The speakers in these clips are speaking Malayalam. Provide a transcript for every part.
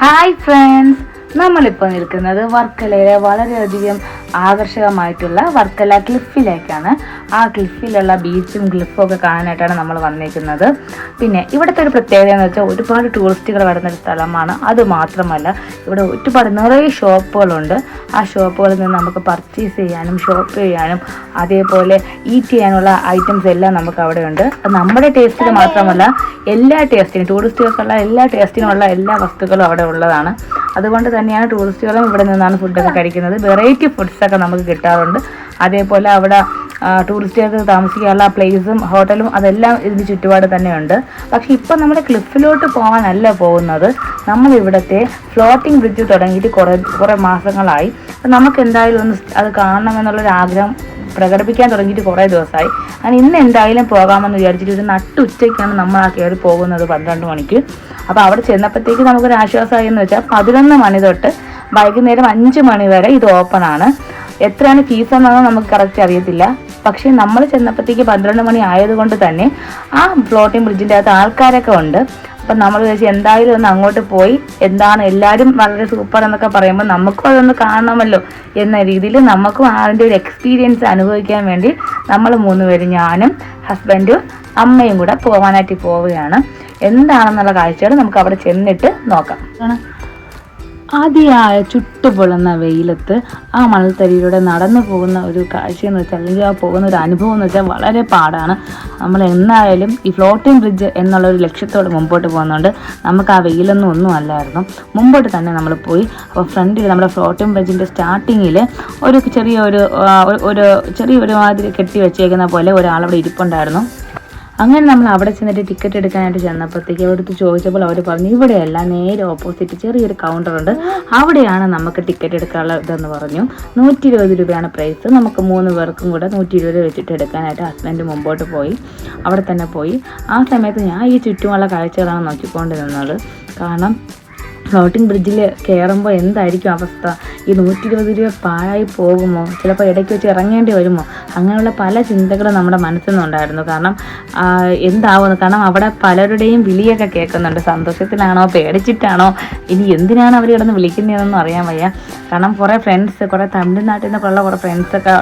ഹായ് ഫ്രണ്ട്സ് നമ്മളിപ്പോൾ നിൽക്കുന്നത് വർക്കലയിലെ വളരെയധികം ആകർഷകമായിട്ടുള്ള വർക്കല ക്ലിഫിലേക്കാണ് ആ ക്ലിഫിലുള്ള ബീച്ചും ക്ലിഫും ഒക്കെ കാണാനായിട്ടാണ് നമ്മൾ വന്നിരിക്കുന്നത് പിന്നെ ഇവിടുത്തെ ഒരു പ്രത്യേകത എന്ന് വെച്ചാൽ ഒരുപാട് ടൂറിസ്റ്റുകൾ വരുന്ന ഒരു സ്ഥലമാണ്. അത് മാത്രമല്ല ഇവിടെ ഒരുപാട് നിറയെ ഷോപ്പുകളുണ്ട്. ആ ഷോപ്പുകളിൽ നിന്ന് നമുക്ക് പർച്ചേസ് ചെയ്യാനും ഷോപ്പ് ചെയ്യാനും അതേപോലെ ഈറ്റ് ചെയ്യാനുള്ള ഐറ്റംസ് എല്ലാം നമുക്ക് അവിടെ ഉണ്ട് നമ്മുടെ ടേസ്റ്റിന് മാത്രമല്ല എല്ലാ ടേസ്റ്റിനും ടൂറിസ്റ്റുകൾക്കുള്ള എല്ലാ ടേസ്റ്റിനുമുള്ള എല്ലാ വസ്തുക്കളും അവിടെ ഉള്ളതാണ്. അതുകൊണ്ട് തന്നെയാണ് ടൂറിസ്റ്റുകളും ഇവിടെ നിന്നാണ് ഫുഡൊക്കെ കഴിക്കുന്നത്. വെറൈറ്റി ഫുഡ്സൊക്കെ നമുക്ക് കിട്ടാറുണ്ട്. അതേപോലെ അവിടെ ടൂറിസ്റ്റുകൾക്ക് താമസിക്കാനുള്ള പ്ലേസും ഹോട്ടലും അതെല്ലാം ഇതിന് ചുറ്റുപാട് തന്നെയുണ്ട്. പക്ഷേ ഇപ്പം നമ്മൾ ക്ലിഫിലോട്ട് പോകാനല്ല പോകുന്നത്. നമ്മൾ ഇവിടുത്തെ ഫ്ലോട്ടിംഗ് ബ്രിഡ്ജ് തുടങ്ങിയിട്ട് കുറേ കുറേ മാസങ്ങളായി. അപ്പം നമുക്ക് എന്തായാലും ഒന്ന് അത് കാണണമെന്നുള്ളൊരു ആഗ്രഹം പ്രകടിപ്പിക്കാൻ തുടങ്ങിയിട്ട് കുറേ ദിവസമായി. അങ്ങനെ ഇന്ന് എന്തായാലും പോകാമെന്ന് വിചാരിച്ചിട്ട് ഒരു നട്ടുച്ചയ്ക്കാണ് നമ്മൾ ആ കയറി പോകുന്നത് പന്ത്രണ്ട് മണിക്ക്. അപ്പോൾ അവിടെ ചെന്നപ്പോഴത്തേക്ക് നമുക്കൊരു ആശ്വാസമായി എന്ന് വെച്ചാൽ പതിനൊന്ന് മണി തൊട്ട് വൈകുന്നേരം അഞ്ച് മണി വരെ ഇത് ഓപ്പൺ ആണ്. എത്രയാണ് ഫീസ് എന്നാണോ നമുക്ക് കറക്റ്റ് അറിയത്തില്ല. പക്ഷേ നമ്മൾ ചെന്നപ്പോഴത്തേക്ക് പന്ത്രണ്ട് മണി ആയതുകൊണ്ട് തന്നെ ആ ഫ്ലോട്ടിംഗ് ബ്രിഡ്ജിന്റെ അകത്ത് ആൾക്കാരൊക്കെ ഉണ്ട്. അപ്പം നമ്മൾ വിചാരിച്ചു എന്തായാലും ഒന്ന് അങ്ങോട്ട് പോയി എന്താണ് എല്ലാവരും വളരെ സൂപ്പർ എന്നൊക്കെ പറയുമ്പോൾ നമുക്കും അതൊന്ന് കാണണമല്ലോ എന്ന രീതിയിൽ നമുക്കും അതിന്റെ ഒരു എക്സ്പീരിയൻസ് അനുഭവിക്കാൻ വേണ്ടി നമ്മൾ മൂന്ന് പേര് ഞാനും ഹസ്ബൻഡും അമ്മയും കൂടെ പോകാനായിട്ട് പോവുകയാണ്. എന്താണെന്നുള്ള കാഴ്ചകൾ നമുക്ക് അവിടെ ചെന്നിട്ട് നോക്കാം. അതിയായ ചുട്ടുപൊള്ളുന്ന വെയിലത്ത് ആ മണൽത്തരിയിലൂടെ നടന്നു പോകുന്ന ഒരു കാഴ്ച എന്ന് വെച്ചാൽ അല്ലെങ്കിൽ ആ പോകുന്ന ഒരു അനുഭവം എന്ന് വെച്ചാൽ വളരെ പാടാണ്. നമ്മൾ എന്നായാലും ഈ ഫ്ലോട്ടിംഗ് ബ്രിഡ്ജ് എന്നുള്ള ഒരു ലക്ഷ്യത്തോടെ മുമ്പോട്ട് പോകുന്നുണ്ട് നമുക്ക് ആ വെയിലൊന്നും ഒന്നും അല്ലായിരുന്നു. മുമ്പോട്ട് തന്നെ നമ്മൾ പോയി. അപ്പോൾ ഫ്രണ്ടിൽ നമ്മുടെ ഫ്ലോട്ടിംഗ് ബ്രിഡ്ജിന്റെ സ്റ്റാർട്ടിങ്ങിൽ ഒരു ചെറിയ ഒരു ഒരു ഒരു- ഒരു ചെറിയൊരു മാതിരി കെട്ടി വെച്ചേക്കുന്ന പോലെ ഒരാളവിടെ ഇരിപ്പുണ്ടായിരുന്നു. അങ്ങനെ നമ്മൾ അവിടെ ചെന്നിട്ട് ടിക്കറ്റ് എടുക്കാനായിട്ട് ചെന്നപ്പോഴത്തേക്ക് അവിടുത്തെ ചോദിച്ചപ്പോൾ അവർ പറഞ്ഞു ഇവിടെയല്ല നേരെ ഓപ്പോസിറ്റ് ചെറിയൊരു കൗണ്ടർ ഉണ്ട്. അവിടെയാണ് നമുക്ക് ടിക്കറ്റ് എടുക്കാനുള്ള ഇതെന്ന് പറഞ്ഞു. നൂറ്റി ഇരുപത് രൂപയാണ് പ്രൈസ് നമുക്ക് മൂന്ന് പേർക്കും കൂടെ നൂറ്റി ഇരുപത് വെച്ചിട്ട് എടുക്കാനായിട്ട് ഹസ്ബൻഡ് മുമ്പോട്ട് പോയി. അവിടെ തന്നെ പോയി. ആ സമയത്ത് ഞാൻ ഈ ചുറ്റുമുള്ള കാഴ്ചകളാണ് നോക്കിക്കൊണ്ടിരുന്നത്. കാരണം ഫ്ലോട്ടിംഗ് ബ്രിഡ്ജിൽ കയറുമ്പോൾ എന്തായിരിക്കും അവസ്ഥ? ഈ നൂറ്റി ഇരുപത് രൂപ പാഴായി പോകുമോ? ചിലപ്പോൾ ഇടയ്ക്ക് വെച്ച് ഇറങ്ങേണ്ടി വരുമോ? അങ്ങനെയുള്ള പല ചിന്തകളും നമ്മുടെ മനസ്സിൽ നിന്നുണ്ടായിരുന്നു. കാരണം എന്താവുന്നു? കാരണം അവിടെ പലരുടെയും വിളിയൊക്കെ കേൾക്കുന്നുണ്ട്. സന്തോഷത്തിലാണോ? പേടിച്ചിട്ടാണോ? ഇനി എന്തിനാണ് അവർ കിടന്ന് വിളിക്കുന്നതെന്നൊന്നും അറിയാൻ വയ്യ. കാരണം കുറേ ഫ്രണ്ട്സ് കുറേ തമിഴ്നാട്ടിൽ നിന്നൊക്കെയുള്ള കുറേ ഫ്രണ്ട്സൊക്കെ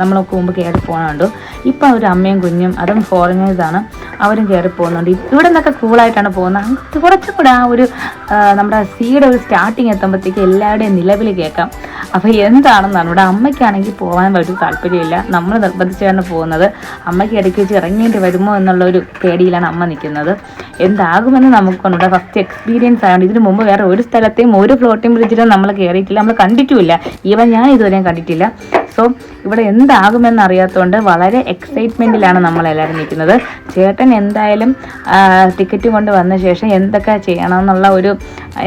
നമ്മളൊക്കെ മുമ്പ് കയറി പോകുന്നുണ്ട് ഇപ്പം ഒരു അമ്മയും കുഞ്ഞും അതും ഫോറിനേഴ്സാണ് അവരും കയറി പോകുന്നുണ്ട്. ഇവിടെ നിന്നൊക്കെ കൂളായിട്ടാണ് പോകുന്നത്. കുറച്ചും കൂടെ ആ ഒരു നമ്മുടെ സീയുടെ ഒരു സ്റ്റാർട്ടിങ് എത്തുമ്പോഴത്തേക്ക് എല്ലാവരുടെയും നിലവിൽ കേൾക്കാം. അപ്പോൾ എന്താണെന്നാണ്? നമ്മുടെ അമ്മയ്ക്കാണെങ്കിൽ പോകാൻ ഒരു താല്പര്യമില്ല. നമ്മൾ നിർബന്ധിച്ചാണ് പോകുന്നത്. അമ്മയ്ക്ക് ഇടയ്ക്ക് വെച്ച് ഇറങ്ങേണ്ടി വരുമോ എന്നുള്ള ഒരു പേടിയിലാണ് അമ്മ നിൽക്കുന്നത്. എന്താകുമെന്ന് നമുക്ക് നമ്മുടെ ഫസ്റ്റ് എക്സ്പീരിയൻസ് ആയതുകൊണ്ട് ഇതിനു മുമ്പ് വേറെ ഒരു സ്ഥലത്തെയും ഒരു ഫ്ലോട്ടിംഗ് ബ്രിഡ്ജിലും നമ്മൾ കയറിയിട്ടില്ല. നമ്മൾ കണ്ടിട്ടുമില്ല. ഈവൻ ഞാൻ ഇതുവരെയും കണ്ടിട്ടില്ല. സോ ഇവിടെ എന്താകുമെന്ന് അറിയാത്തതുകൊണ്ട് വളരെ എക്സൈറ്റ്മെന്റിലാണ് നമ്മളെല്ലാവരും നിൽക്കുന്നത്. ചേട്ടൻ എന്തായാലും ടിക്കറ്റ് കൊണ്ട് വന്ന ശേഷം എന്തൊക്കെ ചെയ്യണം എന്നുള്ള ഒരു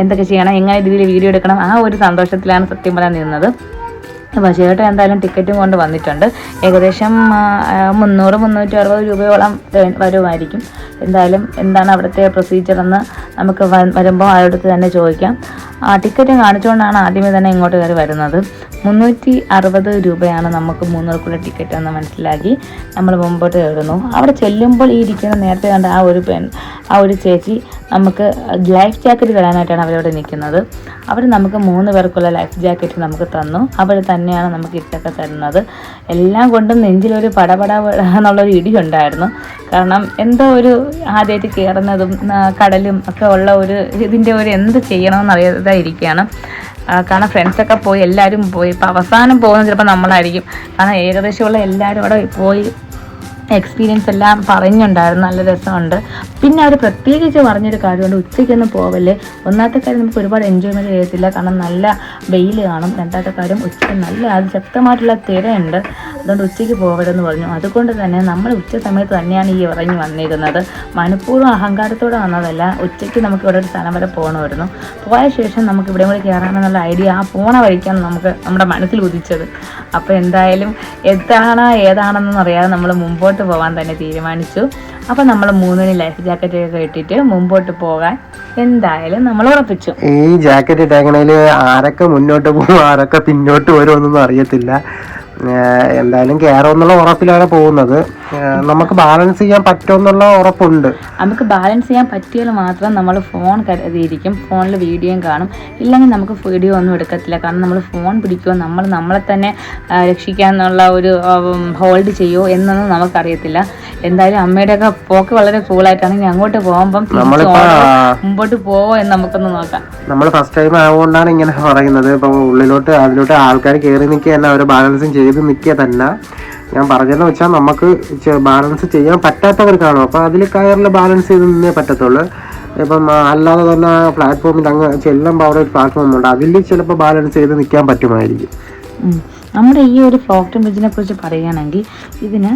എന്തൊക്കെ ചെയ്യണം എങ്ങനെ രീതിയിൽ വീഡിയോ എടുക്കണം ആ ഒരു സന്തോഷത്തിലാണ് സത്യം പറയാൻ നിന്നത്. അപ്പോൾ ചേട്ടൻ എന്തായാലും ടിക്കറ്റും കൊണ്ട് വന്നിട്ടുണ്ട്. ഏകദേശം മുന്നൂറ് മുന്നൂറ്റി അറുപത് രൂപയോളം വരുമായിരിക്കും. എന്തായാലും എന്താണ് അവിടുത്തെ പ്രൊസീജിയർ എന്ന് നമുക്ക് വരുമ്പോൾ അവിടുത്തെ തന്നെ ചോദിക്കാം. ടിക്കറ്റ് കാണിച്ചുകൊണ്ടാണ് ആദ്യമേ തന്നെ ഇങ്ങോട്ട് കയറി വരുന്നത്. മുന്നൂറ്റി അറുപത് രൂപയാണ് നമുക്ക് മൂന്നൂർക്കുള്ള ടിക്കറ്റ് എന്ന് മനസ്സിലാക്കി നമ്മൾ മുമ്പോട്ട് കയറുന്നു. അവിടെ ചെല്ലുമ്പോൾ ഈ ഇരിക്കുന്ന നേരത്തെ കണ്ട ആ ഒരു പെൺ ആ ഒരു ചേച്ചി നമുക്ക് ലൈഫ് ജാക്കറ്റ് തരാനായിട്ടാണ് അവരവിടെ നിൽക്കുന്നത്. അവർ നമുക്ക് മൂന്ന് പേർക്കുള്ള ലൈഫ് ജാക്കറ്റ് നമുക്ക് തന്നു. അവർ തന്നെയാണ് നമുക്ക് ഇട്ടൊക്കെ തരുന്നത്. എല്ലാം കൊണ്ടും നെഞ്ചിലൊരു പടപട എന്നുള്ളൊരു ഇടി ഉണ്ടായിരുന്നു. കാരണം എന്തോ ഒരു ആദ്യമായിട്ട് കയറുന്നതും കടലും ഒക്കെ ഉള്ള ഒരു ഇതിന്റെ ഒരു എന്ത് ചെയ്യണമെന്ന് ആ, കാരണം ഫ്രണ്ട്സൊക്കെ പോയി എല്ലാവരും പോയി. ഇപ്പോൾ അവസാനം പോകുന്നത് ചിലപ്പോൾ നമ്മളായിരിക്കും. കാരണം ഏകദേശമുള്ള എല്ലാവരും അവിടെ പോയി എക്സ്പീരിയൻസ് എല്ലാം പറഞ്ഞുണ്ടായിരുന്നു. നല്ല രസമുണ്ട്. പിന്നെ അവർ പ്രത്യേകിച്ച് പറഞ്ഞൊരു കാര്യമുണ്ട്. ഉച്ചയ്ക്കൊന്നും പോവല്ലേ. ഒന്നാമത്തെ കാര്യം നമുക്ക് ഒരുപാട് എൻജോയ്മെന്റ് ചെയ്യത്തില്ല. കാരണം നല്ല വെയിൽ കാണും. രണ്ടാമത്തെ കാര്യം ഉച്ചയ്ക്ക് നല്ല അത് ശക്തമായിട്ടുള്ള തിരയുണ്ട്. അതുകൊണ്ട് ഉച്ചയ്ക്ക് പോകരുതെന്ന് പറഞ്ഞു. അതുകൊണ്ട് തന്നെ നമ്മൾ ഉച്ച സമയത്ത് തന്നെയാണ് ഈ ഇറങ്ങി വന്നിരുന്നത്. മനഃപൂർവം അഹങ്കാരത്തോടെ വന്നതല്ല. ഉച്ചയ്ക്ക് നമുക്ക് ഇവിടെ ഒരു സ്ഥലം വരെ പോകണമായിരുന്നു പോയ ശേഷം നമുക്ക് ഇവിടെ കൂടി കയറാമെന്നുള്ള ഐഡിയ ആ പോണ വഴിക്കാണ് നമുക്ക് നമ്മുടെ മനസ്സിൽ ഉദിച്ചത്. അപ്പോൾ എന്തായാലും എന്താണ് ഏതാണെന്നൊന്നും അറിയാതെ നമ്മൾ മുമ്പോട്ട് പോകാൻ തന്നെ തീരുമാനിച്ചു. അപ്പോൾ നമ്മൾ മൂന്നിന് ലൈഫ് ജാക്കറ്റ് ഒക്കെ ഇട്ടിട്ട് മുമ്പോട്ട് പോകാൻ എന്തായാലും നമ്മൾ ഉറപ്പിച്ചു. ഈ ജാക്കറ്റ് ഇട്ടേക്കണേൽ ആരൊക്കെ മുന്നോട്ട് പോകും ആരൊക്കെ പിന്നോട്ട് വരുമെന്നൊന്നും അറിയത്തില്ല. എന്തായാലും കയറുമെന്നുള്ള ഉറപ്പിലാണ് പോകുന്നത്. നമുക്ക് ബാലൻസ് ചെയ്യാൻ പറ്റുമെന്നുള്ള ഉറപ്പുണ്ട്. നമുക്ക് ബാലൻസ് ചെയ്യാൻ പറ്റിയാൽ മാത്രം നമ്മൾ ഫോൺ കരുതിയിരിക്കും. ഫോണിൽ വീഡിയോയും കാണും. ഇല്ലെങ്കിൽ നമുക്ക് വീഡിയോ ഒന്നും എടുക്കത്തില്ല. കാരണം നമ്മൾ ഫോൺ പിടിക്കുമോ നമ്മൾ നമ്മളെ തന്നെ രക്ഷിക്കാമെന്നുള്ള ഒരു ഹോൾഡ് ചെയ്യുമോ എന്നൊന്നും നമുക്കറിയത്തില്ല. എന്തായാലും അമ്മയുടെയൊക്കെ പോക്ക് വളരെ കൂളായിട്ടാണ് ഇനി അങ്ങോട്ട് പോകുമ്പം മുമ്പോട്ട് പോവോ എന്ന് നമുക്കൊന്ന് നോക്കാം. നമ്മൾ ഫസ്റ്റ് ടൈം ആയതുകൊണ്ടാണ് ഇങ്ങനെ പറയുന്നത്. ഇപ്പൊ ഉള്ളിലോട്ട് അതിലോട്ട് ആൾക്കാർ കയറി നിൽക്കുക തന്നെ അവർ ബാലൻസും ചെയ്ത് നിൽക്കുക തന്നെ. ഞാൻ പറഞ്ഞതെന്ന് വെച്ചാൽ നമുക്ക് ബാലൻസ് ചെയ്യാൻ പറ്റാത്തവർക്കാണോ അപ്പോൾ അതിൽ കയറിൽ ബാലൻസ് ചെയ്ത് നിന്നേ പറ്റത്തുള്ളൂ. ഇപ്പം അല്ലാതെ തന്നെ പ്ലാറ്റ്ഫോമിൽ അങ്ങ് ചെല്ലുമ്പോൾ അവിടെ ഒരു പ്ലാറ്റ്ഫോം ഉണ്ട്. അതിൽ ചിലപ്പോൾ ബാലൻസ് ചെയ്ത് നിൽക്കാൻ പറ്റുമായിരിക്കും. നമ്മുടെ ഈ ഒരു ഫ്ലോക്ടൻ ബ്രിഡ്ജിനെ കുറിച്ച് പറയുകയാണെങ്കിൽ ഇതിന്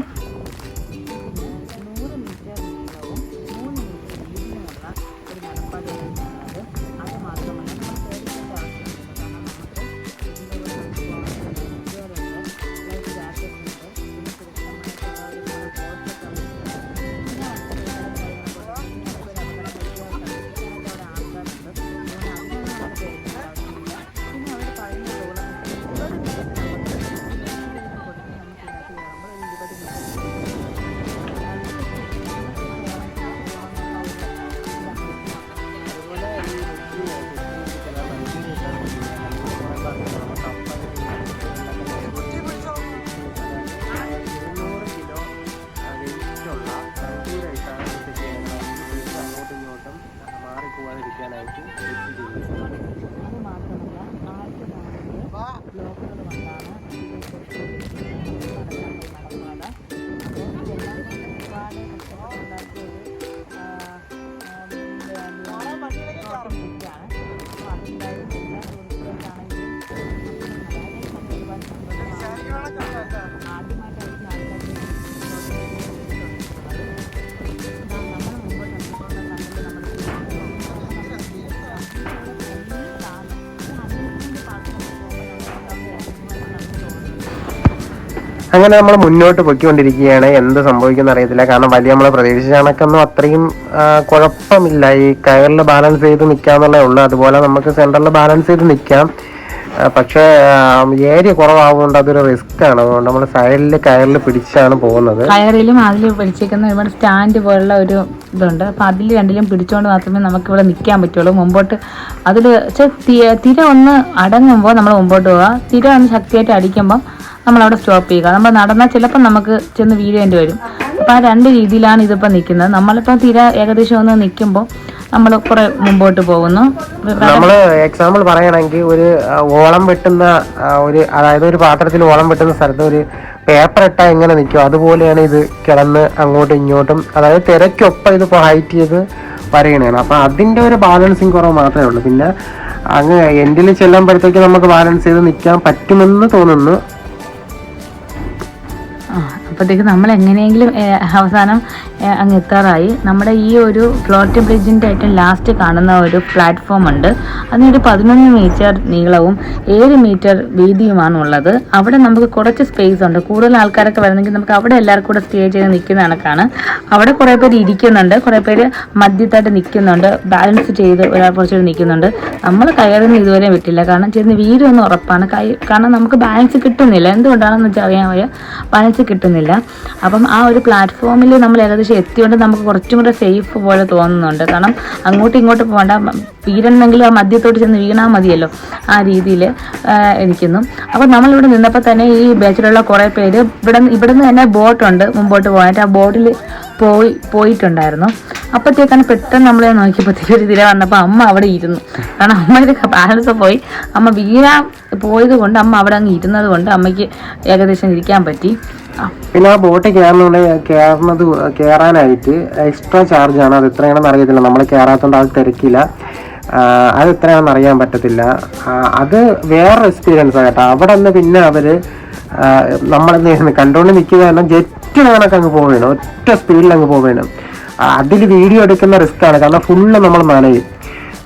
അങ്ങനെ നമ്മൾ മുന്നോട്ട് പൊയ്ക്കൊണ്ടിരിക്കുകയാണ്. എന്ത് സംഭവിക്കുന്ന അറിയത്തില്ല. കാരണം വലിയ നമ്മൾ പ്രതീക്ഷിച്ച കണക്കൊന്നും അത്രയും കുഴപ്പമില്ല. ഈ കയറിൽ ബാലൻസ് ചെയ്ത് നിൽക്കാന്നുള്ളേ ഉള്ളൂ. അതുപോലെ നമുക്ക് സെന്ററിൽ ബാലൻസ് ചെയ്ത് നിൽക്കാം പക്ഷേ ഏരിയ കുറവാകുകൊണ്ട് അതൊരു റിസ്ക് ആണ് അതുകൊണ്ട് നമ്മൾ സൈഡിൽ കയറിൽ പിടിച്ചാണ് പോകുന്നത്. കയറിലും അതിൽ പിടിച്ചേക്കുന്ന ഒരുപാട് സ്റ്റാൻഡ് പോലുള്ള ഒരു ഇതുണ്ട്. അപ്പം അതിൽ രണ്ടിലും പിടിച്ചുകൊണ്ട് മാത്രമേ നമുക്ക് ഇവിടെ നിൽക്കാൻ പറ്റുള്ളൂ. മുമ്പോട്ട് അതിൽ തിര ഒന്ന് അടങ്ങുമ്പോൾ നമ്മൾ മുമ്പോട്ട് പോവുക തിര ഒന്ന് ശക്തിയായിട്ട് അടിക്കുമ്പോൾ നമ്മളവിടെ സ്റ്റോപ്പ് ചെയ്യുക. നമ്മൾ നടന്നാൽ ചിലപ്പോൾ നമുക്ക് ചെന്ന് വീഴേണ്ടി വരും. അപ്പോൾ ആ രണ്ട് രീതിയിലാണ് ഇതിപ്പോൾ നിൽക്കുന്നത്. നമ്മളിപ്പോൾ തിര ഏകദേശം ഒന്ന് നിൽക്കുമ്പോൾ നമ്മൾ കുറെ മുമ്പോട്ട് പോകുന്നു. നമ്മൾ എക്സാമ്പിൾ പറയുകയാണെങ്കിൽ ഒരു ഓളം വെട്ടുന്ന ഒരു അതായത് ഒരു പാത്രത്തിൽ ഓളം വെട്ടുന്ന സ്ഥലത്ത് ഒരു പേപ്പർ ഇട്ടാൽ എങ്ങനെ നിൽക്കും. അതുപോലെയാണ് ഇത് കിടന്ന് അങ്ങോട്ടും ഇങ്ങോട്ടും അതായത് തിരക്കൊപ്പം ഇത് ഹൈറ്റ് ചെയ്ത് പറയണേ അപ്പം അതിന്റെ ഒരു ബാലൻസിങ് കുറവ് മാത്രമേ ഉള്ളൂ. പിന്നെ അങ്ങ് എൻഡിൽ ചെല്ലുമ്പോഴത്തേക്ക് നമുക്ക് ബാലൻസ് ചെയ്ത് നിൽക്കാൻ പറ്റുമെന്ന് തോന്നുന്നു. അപ്പോഴത്തേക്ക് നമ്മൾ എങ്ങനെയെങ്കിലും അവസാനം അങ്ങ് എത്താറായി നമ്മുടെ ഈ ഒരു ഫ്ലോട്ട് ബ്രിഡ്ജിന്റെ ഏറ്റവും ലാസ്റ്റ് കാണുന്ന ഒരു പ്ലാറ്റ്ഫോം ഉണ്ട്. അതിനൊരു പതിനൊന്ന് മീറ്റർ നീളവും ഏഴ് മീറ്റർ വീതിയുമാണ് ഉള്ളത്. അവിടെ നമുക്ക് കുറച്ച് സ്പേസ് ഉണ്ട്. കൂടുതൽ ആൾക്കാരൊക്കെ വരുന്നെങ്കിൽ നമുക്ക് അവിടെ എല്ലാവർക്കും കൂടെ സ്റ്റേ ചെയ്ത് നിൽക്കുന്ന കണക്കാണ്. അവിടെ കുറേ പേര് ഇരിക്കുന്നുണ്ട്. കുറേ പേര് മദ്യത്തായിട്ട് നിൽക്കുന്നുണ്ട്. ബാലൻസ് ചെയ്ത് ഒരാൾ കുറച്ചുകൂടി നിൽക്കുന്നുണ്ട്. നമ്മൾ കയറുന്ന ഇതുവരെ വിട്ടില്ല. കാരണം ചെന്ന് വീരൊന്നും ഉറപ്പാണ്. കാരണം നമുക്ക് ബാലൻസ് കിട്ടുന്നില്ല. എന്തുകൊണ്ടാണെന്ന് വെച്ചാൽ അറിയാൻ വയ്യ. ബാലൻസ് കിട്ടുന്നില്ല. അപ്പം ആ ഒരു പ്ലാറ്റ്ഫോമിൽ നമ്മൾ ഏകദേശം എത്തിയോണ്ട് നമുക്ക് കുറച്ചും കൂടെ സേഫ് പോലെ തോന്നുന്നുണ്ട്. കാരണം അങ്ങോട്ടും ഇങ്ങോട്ടും പോകണ്ട. വീരണമെങ്കിൽ ആ മദ്യത്തോട്ട് ചെന്ന് വീണാൽ മതിയല്ലോ ആ രീതിയിൽ ഇരിക്കുന്നു. അപ്പം നമ്മളിവിടെ നിന്നപ്പോൾ തന്നെ ഈ ബാച്ചിലുള്ള കുറേ പേര് ഇവിടെ ഇവിടെ നിന്ന് തന്നെ ബോട്ടുണ്ട് മുമ്പോട്ട് പോകാനായിട്ട്. ആ ബോട്ടിൽ പോയി പോയിട്ടുണ്ടായിരുന്നു. അപ്പോഴത്തേക്കാണ് പെട്ടെന്ന് നമ്മളെ നോക്കിയപ്പോഴത്തേക്ക് ഒരു തിര വന്നപ്പോൾ അമ്മ അവിടെ ഇരുന്നു. കാരണം അമ്മയുടെ ബാലൻസ് പോയി. അമ്മ വീഴാൻ പോയത് കൊണ്ട് അമ്മ അവിടെ അങ്ങ് ഇരുന്നത് കൊണ്ട് അമ്മയ്ക്ക് ഏകദേശം ഇരിക്കാൻ പറ്റി. പിന്നെ ആ ബോട്ട് കയറുന്നുണ്ടെങ്കിൽ കയറുന്നത് കയറാനായിട്ട് എക്സ്ട്രാ ചാർജ് ആണ്. അത് എത്രയാണെന്ന് അറിയത്തില്ല. നമ്മൾ കയറാത്തതുകൊണ്ട് അത് തിരക്കില്ല. അത് എത്രയാണെന്ന് അറിയാൻ പറ്റത്തില്ല. അത് വേറെ എക്സ്പീരിയൻസ് കേട്ടോ. അവിടെ നിന്ന് പിന്നെ അവർ നമ്മൾ കണ്ടുകൊണ്ട് നിൽക്കുക തന്നെ ജെറ്റ് കണക്ക് അങ്ങ് പോവേണം. ഒറ്റ സ്പീഡിൽ അങ്ങ് പോവേണം. അതിൽ വീഡിയോ എടുക്കുന്ന റിസ്ക് ആണ്. കാരണം ഫുള്ള് നമ്മൾ നനയും.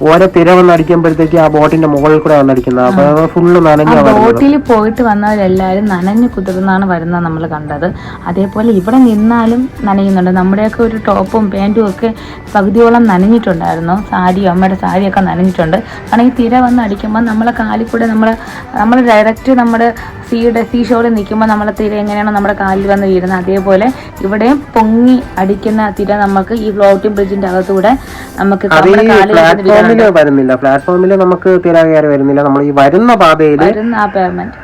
ഓരോ തിര വന്നടിക്കുമ്പോഴത്തേക്ക് ആ ബോട്ടിന്റെ മുകളിൽ കൂടെ വന്നടിക്കുന്നത് അപ്പൊ ഫുള്ള് നനഞ്ഞ ബോട്ടിൽ പോയിട്ട് വന്നവരെല്ലാവരും നനഞ്ഞു കുതിർന്നാണ് വരുന്നത് നമ്മൾ കണ്ടത്. അതേപോലെ ഇവിടെ നിന്നാലും നനയുന്നുണ്ട്. നമ്മുടെയൊക്കെ ഒരു ടോപ്പും പാന്റും ഒക്കെ പകുതിയോളം നനഞ്ഞിട്ടുണ്ടായിരുന്നു. സാരിയും അമ്മയുടെ സാരിയൊക്കെ നനഞ്ഞിട്ടുണ്ട്. കാരണം ഈ തിര വന്ന് അടിക്കുമ്പോൾ നമ്മളെ കാലിൽ കൂടെ നമ്മൾ നമ്മൾ ഡയറക്റ്റ് നമ്മുടെ സീയുടെ സീ ഷോറിൽ നിൽക്കുമ്പോൾ നമ്മളെ തിര എങ്ങനെയാണോ നമ്മുടെ കാലിൽ വന്ന് വീഴുന്നത്? അതേപോലെ ഇവിടെയും പൊങ്ങി അടിക്കുന്ന തിര നമുക്ക് ഈ ഫ്ലോട്ടിംഗ് ബ്രിഡ്ജിന്റെ അകത്തൂടെ നമുക്ക് വരുന്നില്ല. പ്ലാറ്റ്ഫോമിൽ നമുക്ക് തിര കയറി വരുന്നില്ല. നമ്മൾ ഈ വരുന്ന പാതയിൽ വരുന്ന ആ പേയ്മെന്റ്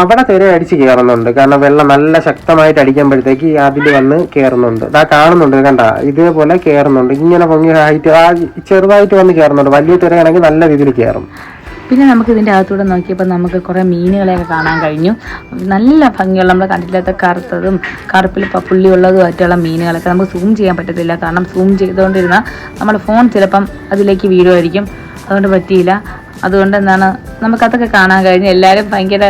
അവിടെ തിര അടിച്ച് കയറുന്നുണ്ട്. കാരണം വെള്ളം നല്ല ശക്തമായിട്ട് അടിക്കുമ്പോഴത്തേക്ക് അതിൽ വന്ന് കയറുന്നുണ്ട്. ഇതാ കാണുന്നുണ്ട് കണ്ട? ഇതേപോലെ കയറുന്നുണ്ട്. ഇങ്ങനെ പൊങ്ങി ഹൈറ്റ് ആ ചെറുതായിട്ട് വന്ന് കയറുന്നുണ്ട്. വലിയ തിരയാണെങ്കിൽ നല്ല രീതിയിൽ കയറും. പിന്നെ നമുക്ക് ഇതിന്റെ അകത്തൂടെ നോക്കിയപ്പോൾ നമുക്ക് കുറേ മീനുകളെയൊക്കെ കാണാൻ കഴിഞ്ഞു. നല്ല ഭംഗിയുള്ള നമ്മൾ കണ്ടില്ലാത്ത കറുത്തതും കറുപ്പിൽ പുള്ളിയുള്ളതും പുള്ളിയുള്ളതുമായിട്ടുള്ള മീനുകളൊക്കെ നമുക്ക് സൂം ചെയ്യാൻ പറ്റത്തില്ല. കാരണം സൂം ചെയ്തുകൊണ്ടിരുന്ന നമ്മൾ ഫോൺ ചിലപ്പം അതിലേക്ക് വീഴുമായിരിക്കും. അതുകൊണ്ട് പറ്റിയില്ല. അതുകൊണ്ട് എന്താണ് നമുക്കതൊക്കെ കാണാൻ കഴിഞ്ഞു. എല്ലാവരും ഭയങ്കര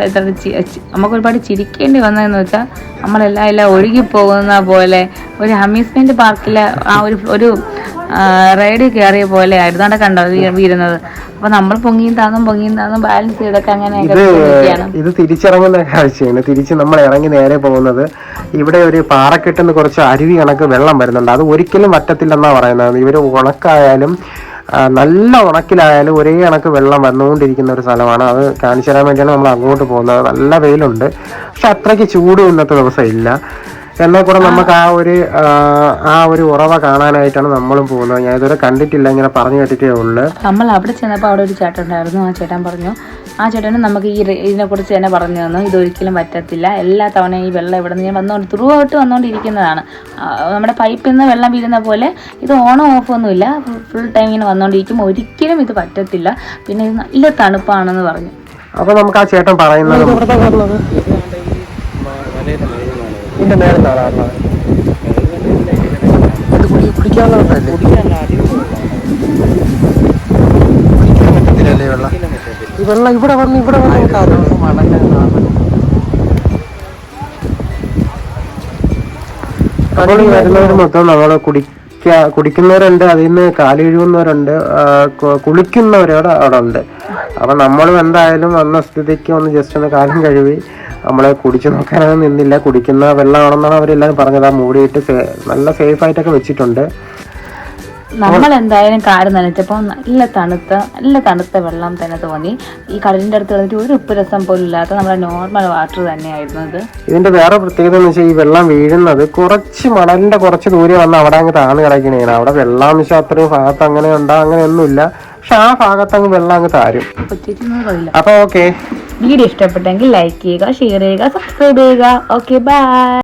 നമുക്ക് ഒരുപാട് ചിരിക്കേണ്ടി വന്നതെന്ന് വെച്ചാൽ നമ്മളെല്ലാം എല്ലാം ഒഴുകി പോകുന്ന പോലെ ഒരു അമ്യൂസ്മെന്റ് പാർക്കിലെ ആ ഒരു ഒരു റൈഡ് കയറിയ പോലെ ആയിരുന്നു. അവിടെ കണ്ടോ വീരുന്നത് അപ്പൊ നമ്മൾ പൊങ്ങിയും താന്നും പൊങ്ങിയും താന്നും ബാലൻസ് ചെയ്തൊക്കെ അങ്ങനെയൊക്കെ ഇത് തിരിച്ചിറങ്ങുന്ന കാഴ്ചയാണ്. തിരിച്ച് നമ്മൾ ഇറങ്ങി നേരെ പോകുന്നത് ഇവിടെ ഒരു പാറക്കെട്ടെന്ന് കുറച്ച് അരുവി കണക്ക് വെള്ളം വരുന്നുണ്ട്. അത് ഒരിക്കലും വറ്റത്തില്ലെന്നാ പറയുന്നത്. ഇവർ ഉണക്കായാലും നല്ല ഉണക്കിലായാലും ഒരേ കണക്ക് വെള്ളം വന്നുകൊണ്ടിരിക്കുന്ന ഒരു സ്ഥലമാണ്. അത് കാണിച്ചു തരാൻ വേണ്ടിയാണ് നമ്മൾ അങ്ങോട്ട് പോകുന്നത്. നല്ല വെയിലുണ്ട്. പക്ഷെ അത്രയ്ക്ക് ചൂട് ഇന്നത്തെ ദിവസം ഇല്ല. എന്നാൽ കൂടെ നമുക്ക് ആ ഒരു ആ, ഒരു ഉറവ കാണാനായിട്ടാണ് നമ്മളും പോകുന്നത്. ഞാൻ ഇതുവരെ കണ്ടിട്ടില്ല ഇങ്ങനെ പറഞ്ഞു കേട്ടിട്ടേ ഉള്ളു. നമ്മൾ അവിടെ ചെന്നപ്പോൾ അവിടെ ഒരു ചേട്ടൻ ഉണ്ടായിരുന്നു. ആ ചേട്ടൻ പറഞ്ഞു ആ ചേട്ടന് നമുക്ക് ഈ ഇതിനെ ഇതിനെക്കുറിച്ച് തന്നെ പറഞ്ഞു തന്നു. ഇതൊരിക്കലും പറ്റത്തില്ല. എല്ലാ തവണയും ഈ വെള്ളം ഇവിടെ നിന്ന് വന്നുകൊണ്ട് ത്രൂ ഔട്ട് വന്നുകൊണ്ടിരിക്കുന്നതാണ് നമ്മുടെ പൈപ്പിൽ നിന്ന് വെള്ളം വീഴുന്ന പോലെ ഇത് ഓണോ ഓഫ് ഒന്നുമില്ല. ഫുൾ ടൈം ഇങ്ങനെ വന്നുകൊണ്ടിരിക്കും ഒരിക്കലും ഇത് പറ്റത്തില്ല. പിന്നെ ഇത് നല്ല തണുപ്പാണെന്ന് പറഞ്ഞു. അപ്പൊ നമുക്ക് ആ ചേട്ടൻ പറയുന്നത് ഇതിന്റെ മേളിലാണ് ഈ വെള്ളം ഇവിടെ വന്ന് ഇവിടെ അപ്പോൾ ഈ വരുന്നവർ മൊത്തം നമ്മൾ കുടിക്ക കുടിക്കുന്നവരുണ്ട് അതിൽ നിന്ന് കാൽ കഴുകുന്നവരുണ്ട് കുളിക്കുന്നവരോട് അവിടെ ഉണ്ട് അപ്പൊ നമ്മളും എന്തായാലും വന്ന സ്ഥിതിക്ക് ഒന്ന് ജസ്റ്റ് ഒന്ന് കാലം കഴുകി നമ്മളെ കുടിച്ചു നോക്കാനൊന്നും നിന്നില്ല. കുടിക്കുന്ന വെള്ളമാണെന്നാണ് അവരെല്ലാവരും പറഞ്ഞത്. ആ മൂടിയിട്ട് നല്ല സേഫ് ആയിട്ടൊക്കെ വെച്ചിട്ടുണ്ട്. നമ്മൾ എന്തായാലും കാട് നനച്ചപ്പോൾ നല്ല തണുത്ത നല്ല തണുത്ത വെള്ളം തന്നെ തോന്നി. ഈ കടലിന്റെ അടുത്ത് വന്നിട്ട് ഒരു ഉപ്പ് രസം പോലും ഇല്ലാത്ത നമ്മുടെ നോർമൽ വാട്ടർ തന്നെയായിരുന്നു ഇത്. ഇതിന്റെ വേറെ പ്രത്യേകത എന്ന് വെച്ചാൽ ഈ വെള്ളം വീഴുന്നത് കുറച്ച് മണലിന്റെ കുറച്ച് ദൂരെ വന്ന് അവിടെ അങ്ങ് താന്ന് കിടക്കണേണ് അവിടെ വെള്ളം അത്രയും ഭാഗത്ത് അങ്ങനെ ഉണ്ടോ അങ്ങനെയൊന്നുമില്ല. പക്ഷെ ആ ഭാഗത്ത് അങ്ങ് വെള്ളം അങ്ങ് താരും. അപ്പൊ ഓക്കെ വീഡിയോ ഇഷ്ടപ്പെട്ടെങ്കിൽ ലൈക്ക് ചെയ്യുക ഷെയർ ചെയ്യുക സബ്സ്ക്രൈബ് ചെയ്യുക ഓക്കെ ബൈ